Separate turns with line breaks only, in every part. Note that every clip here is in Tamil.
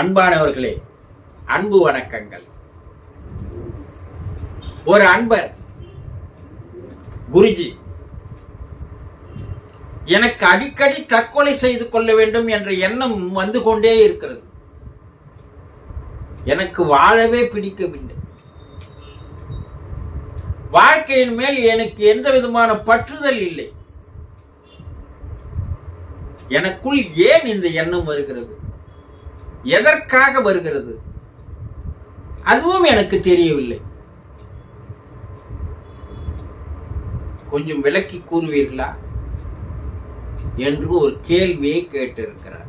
அன்பானவர்களே அன்பு வணக்கங்கள். ஒரு அன்பர் குருஜி எனக்கு அடிக்கடி தற்கொலை செய்து கொள்ள வேண்டும் என்ற எண்ணம் வந்து கொண்டே இருக்கிறது. எனக்கு வாழவே பிடிக்கவில்லை. வாழ்க்கையின் மேல் எனக்கு எந்த விதமான பற்றுதல் இல்லை. எனக்குள் ஏன் இந்த எண்ணம் வருகிறது? எதற்காக வருகிறது? அதுவும் எனக்கு தெரியவில்லை. கொஞ்சம் விளக்கி கூறுவீர்களா? என்று ஒரு கேள்வியை கேட்டிருக்கிறார்.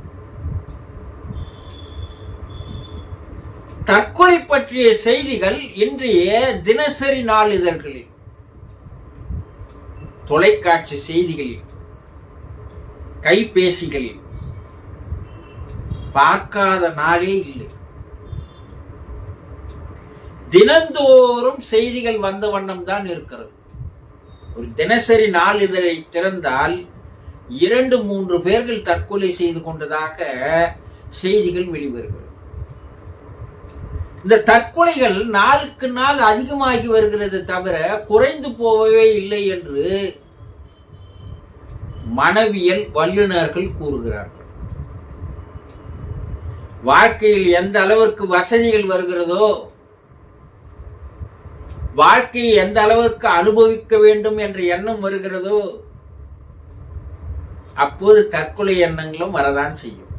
தற்கொலை பற்றிய செய்திகள் இன்றைய தினசரி நாளிதழ்களில் தொலைக்காட்சி செய்திகளில் கைபேசிகளில் பார்க்காத நாளே இல்லை. தினந்தோறும் செய்திகள் வந்த வண்ணம் தான் இருக்கிறது. ஒரு தினசரி நாளிதழை திறந்தால் இரண்டு மூன்று பேர்கள் தற்கொலை செய்து கொண்டதாக செய்திகள் வெளிவருகிறது. இந்த தற்கொலைகள் நாளுக்கு நாள் அதிகமாகி வருகிறது தவிர குறைந்து போகவே இல்லை என்று மனவியல் வல்லுநர்கள் கூறுகிறார்கள். வாழ்க்கையில் எந்த அளவிற்கு வசதிகள் வருகிறதோ வாழ்க்கையை எந்த அளவிற்கு அனுபவிக்க வேண்டும் என்ற எண்ணம் வருகிறதோ அப்போது தற்கொலை எண்ணங்களும் வரதான் செய்யும்.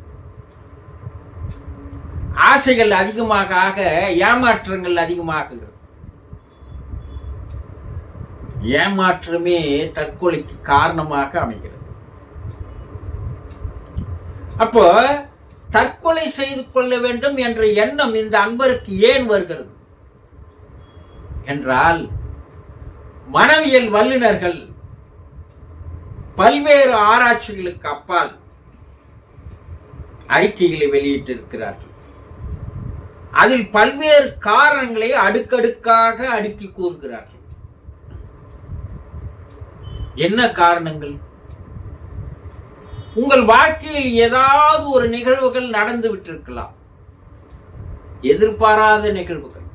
ஆசைகள் அதிகமாக ஆக ஏமாற்றங்கள் அதிகமாகுகிறது ஏமாற்றமே தற்கொலைக்கு காரணமாக அமைகிறது. அப்போ தற்கொலை செய்து கொள்ள வேண்டும் என்ற எண்ணம் இந்த அன்பருக்கு ஏன் வருகிறது? என்றால் மனவியல் வல்லுநர்கள் பல்வேறு ஆராய்ச்சிகளுக்கு அப்பால் அறிக்கைகளை வெளியிட்டிருக்கிறார்கள். அதில் பல்வேறு காரணங்களை அடுக்கடுக்காக அடுக்கி கூறுகிறார்கள். என்ன காரணங்கள்? உங்கள் வாழ்க்கையில் ஏதாவது ஒரு நிகழ்வுகள் நடந்து விட்டிருக்கலாம். எதிர்பாராத நிகழ்வுகள்.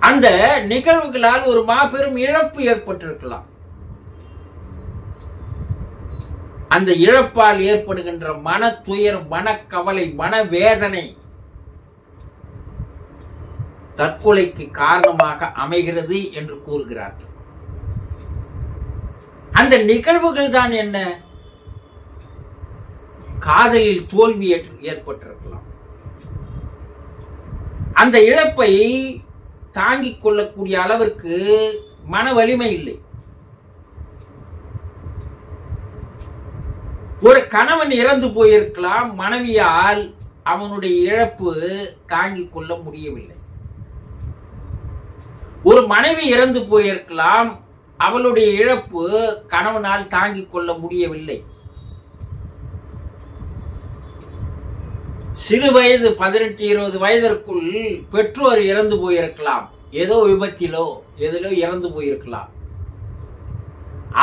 அந்த நிகழ்வுகளால் ஒரு மாபெரும் இழப்பு ஏற்பட்டிருக்கலாம். அந்த இழப்பால் ஏற்படுகின்ற மன துயர் மனக்கவலை மனவேதனை தற்கொலைக்கு காரணமாக அமைகிறது என்று கூறுகிறார்கள். அந்த நிகழ்வுகள் தான் என்ன? காதலில் தோல்வி ஏற்பட்டிருக்கலாம். அந்த இழப்பை தாங்கிக் கொள்ளக்கூடிய அளவிற்கு மன வலிமை இல்லை. ஒரு கணவன் இறந்து போயிருக்கலாம் மனைவியால் அவனுடைய இழப்பு தாங்கிக் கொள்ள முடியவில்லை. ஒரு மனைவி இறந்து போயிருக்கலாம் அவளுடைய இழப்பு கணவனால் தாங்கிக் கொள்ள முடியவில்லை. சிறு வயது பதினெட்டு இருபது வயதிற்குள் பெற்றோர் இறந்து போயிருக்கலாம். ஏதோ விபத்திலோ எதிலோ இறந்து போயிருக்கலாம்.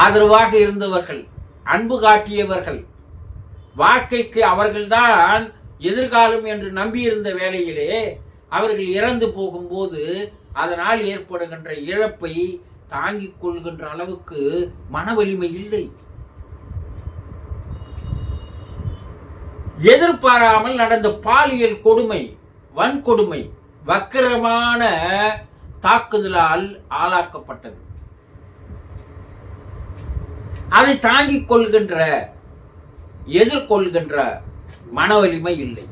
ஆதரவாக இருந்தவர்கள் அன்பு காட்டியவர்கள் வாழ்க்கைக்கு அவர்கள்தான் எதிர்காலம் என்று நம்பியிருந்த வேளையிலே அவர்கள் இறந்து போகும்போது அதனால் ஏற்படுகின்ற இழப்பை தாங்கிக் கொள்கின்ற அளவுக்கு மன வலிமை இல்லை. எதிர்பாராமல் நடந்த பாலியல் கொடுமை வன்கொடுமை வக்கிரமான தாக்குதலால் ஆளாக்கப்பட்டது. அதை தாங்கிக் கொள்கின்ற எதிர்கொள்கின்ற மன வலிமை இல்லை.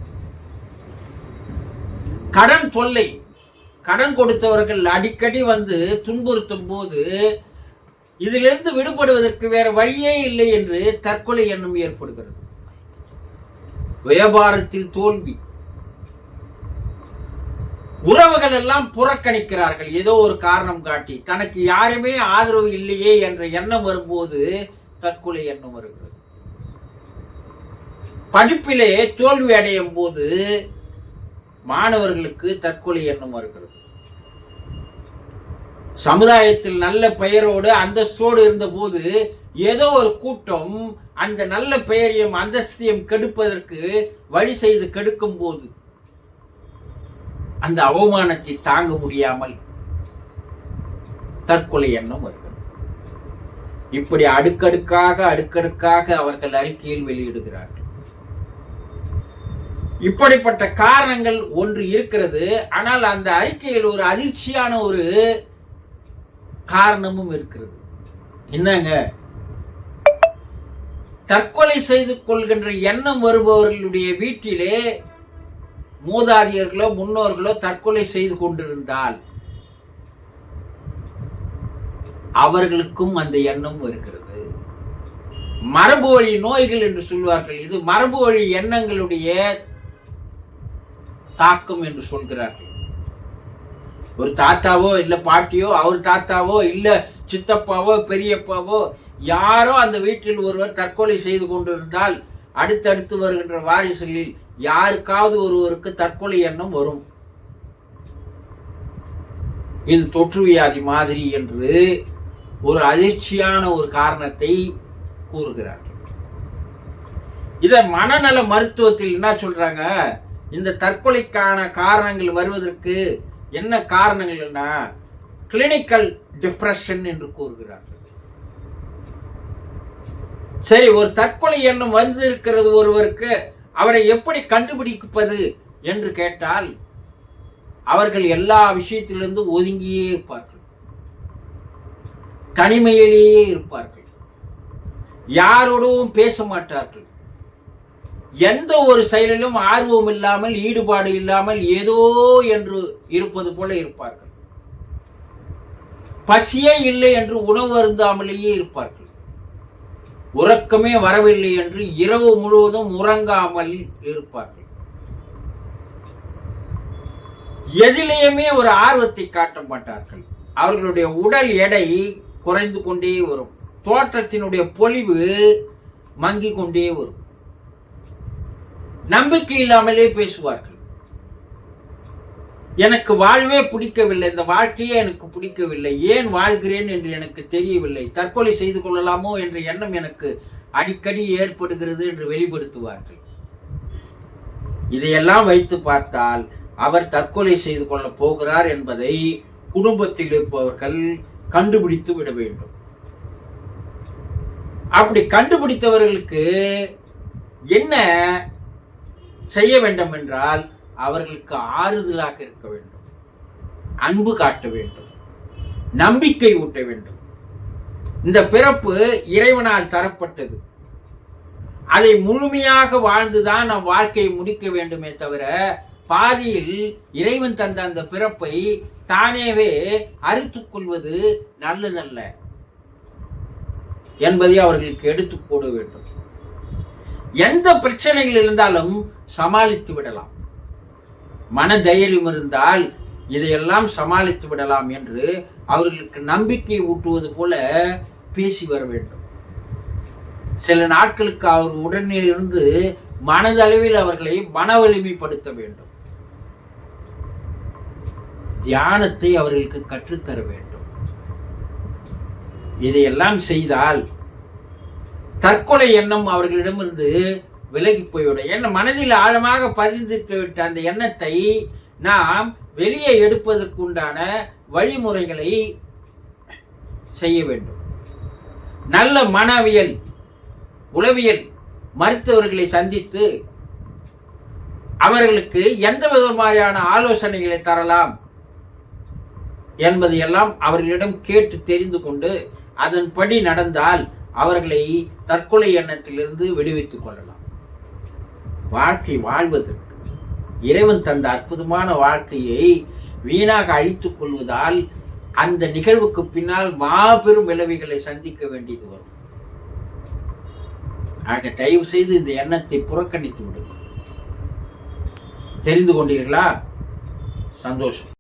கடன் தொல்லை கடன் கொடுத்தவர்கள் அடிக்கடி வந்து துன்புறுத்தும் போது இதிலிருந்து விடுபடுவதற்கு வேற வழியே இல்லை என்று தற்கொலை எண்ணம் ஏற்படுகிறது. வியாபாரத்தில் தோல்வி. உறவுகள் எல்லாம் புறக்கணிக்கிறார்கள். ஏதோ ஒரு காரணம் காட்டி தனக்கு யாருமே ஆதரவு இல்லையே என்ற எண்ணம் வரும்போது தற்கொலை எண்ணம் வருகிறது. படிப்பிலே தோல்வி அடையும் போது மாணவர்களுக்கு தற்கொலை எண்ணம் வருகிறது. சமுதாயத்தில் நல்ல பெயரோடு அந்தஸ்தோடு இருந்தபோது ஏதோ ஒரு கூட்டம் அந்த நல்ல பெயரையும் அந்தஸ்தையும் கெடுப்பதற்கு வழி செய்து கெடுக்கும் போது அந்த அவமானத்தை தாங்க முடியாமல் தற்கொலை எண்ணம் வருகிறது. இப்படி அடுக்கடுக்காக அடுக்கடுக்காக அவர்கள் அறிக்கையில் வெளியிடுகிறார்கள். இப்படிப்பட்ட காரணங்கள் ஒன்று இருக்கிறது. ஆனால் அந்த அறிக்கையில் ஒரு அதிர்ச்சியான ஒரு காரணமும் இருக்கிறது. என்னங்க? தற்கொலை செய்து கொள்கின்ற எண்ணம் வருபவர்களுடைய வீட்டிலே மூதாதியர்களோ முன்னோர்களோ தற்கொலை செய்து கொண்டிருந்தால் அவர்களுக்கும் அந்த எண்ணம் வருகிறது. மரபு வழி நோய்கள் என்று சொல்வார்கள். இது மரபு வழி எண்ணங்களுடைய தாக்கம் என்று சொல்கிறார்கள். ஒரு தாத்தாவோ இல்லை பாட்டியோ அவர் தாத்தாவோ இல்லை சித்தப்பாவோ பெரியப்பாவோ யாரோ அந்த வீட்டில் ஒருவர் தற்கொலை செய்து கொண்டிருந்தால் அடுத்தடுத்து வருகின்ற வாரிசுகளில் யாருக்காவது ஒருவருக்கு தற்கொலை எண்ணம் வரும். இது தொற்று வியாதி மாதிரி என்று ஒரு அதிர்ச்சியான ஒரு காரணத்தை கூறுகிறார்கள் இத மனநல மருத்துவத்தில் என்ன சொல்றாங்க? இந்த தற்கொலைக்கான காரணங்கள் வருவதற்கு என்ன காரணங்கள்னா கிளினிக்கல் டிப்ரெஷன் என்று கூறுகிறார்கள். சரி ஒரு தற்கொலை எண்ணம் வந்து இருக்கிறது ஒருவருக்கு அவரை எப்படி கண்டுபிடிப்பது என்று கேட்டால் அவர்கள் எல்லா விஷயத்திலிருந்து ஒதுங்கியே இருப்பார்கள். தனிமையிலேயே இருப்பார்கள். யாரோடவும் பேச மாட்டார்கள். எந்த ஒரு செயலிலும் ஆர்வம் இல்லாமல் ஈடுபாடு இல்லாமல் ஏதோ என்று இருப்பது போல இருப்பார்கள். பசியே இல்லை என்று உணவு அருந்தாமலேயே இருப்பார்கள். உறக்கமே வரவில்லை என்று இரவு முழுவதும் உறங்காமல் இருப்பார்கள். எதிலேயுமே ஒரு ஆர்வத்தை காட்ட மாட்டார்கள். அவர்களுடைய உடல் எடை குறைந்து கொண்டே வரும். தோற்றத்தினுடைய பொலிவு மங்கி கொண்டே வரும். நம்பிக்கை இல்லாமலே பேசுவார்கள். எனக்கு வாழ்வே பிடிக்கவில்லை இந்த வாழ்க்கையே எனக்கு பிடிக்கவில்லை ஏன் வாழ்கிறேன் என்று எனக்கு தெரியவில்லை தற்கொலை செய்து கொள்ளலாமோ என்ற எண்ணம் எனக்கு அடிக்கடி ஏற்படுகிறது என்று வெளிப்படுத்துவார்கள். இதையெல்லாம் வைத்து பார்த்தால் அவர் தற்கொலை செய்து கொள்ள போகிறார் என்பதை குடும்பத்தில் இருப்பவர்கள் கண்டுபிடித்து விட வேண்டும். அப்படி கண்டுபிடித்தவர்களுக்கு என்ன செய்ய வேண்டும் என்றால் அவர்களுக்கு ஆறுதலாக இருக்க வேண்டும். அன்பு காட்ட வேண்டும். நம்பிக்கை ஊட்ட வேண்டும். இந்த பிறப்பு இறைவனால் தரப்பட்டது. அதை முழுமையாக வாழ்ந்துதான் நம் வாழ்க்கையை முடிக்க வேண்டுமே தவிர பாதியில் இறைவன் தந்த அந்த பிறப்பை தானேவே அறுத்துக் கொள்வது நல்லதல்ல என்பதை அவர்களுக்கு எடுத்து போட வேண்டும். எந்த பிரச்சனைகள் இருந்தாலும் சமாளித்து விடலாம். மன தைரியம் இருந்தால் இதையெல்லாம் சமாளித்து விடலாம் என்று அவர்களுக்கு நம்பிக்கை ஊட்டுவது போல பேசி வர வேண்டும். சில நாட்களுக்கு அவர் உடனே இருந்து மனதளவில் அவர்களை மன வலிமைப்படுத்த வேண்டும். தியானத்தை அவர்களுக்கு கற்றுத்தர வேண்டும். இதையெல்லாம் செய்தால் தற்கொலை எண்ணம் அவர்களிடமிருந்து விலகி போய்விடும். என்ன மனதில் ஆழமாக பதிந்து விட்ட அந்த எண்ணத்தை நாம் வெளியே எடுப்பதற்குண்டான வழிமுறைகளை செய்ய வேண்டும். நல்ல மனவியல் உளவியல் மருத்துவர்களை சந்தித்து அவர்களுக்கு எந்த விதமாரியான ஆலோசனைகளை தரலாம் என்பதையெல்லாம் அவர்களிடம் கேட்டு தெரிந்து கொண்டு அதன்படி நடந்தால் அவர்களை தற்கொலை எண்ணத்திலிருந்து விடுவித்துக் கொள்ளலாம். வாழ்க்கை வாழ்வதற்கு. இறைவன் தந்த அற்புதமான வாழ்க்கையை வீணாக அழித்துக் கொள்வதால் அந்த நிகழ்வுக்கு பின்னால் மாபெரும் விளைவுகளை சந்திக்க வேண்டியது வரும். ஆக தயவு செய்து இந்த எண்ணத்தை புறக்கணித்து விடுங்கள். தெரிந்து கொண்டீர்களா? சந்தோஷம்.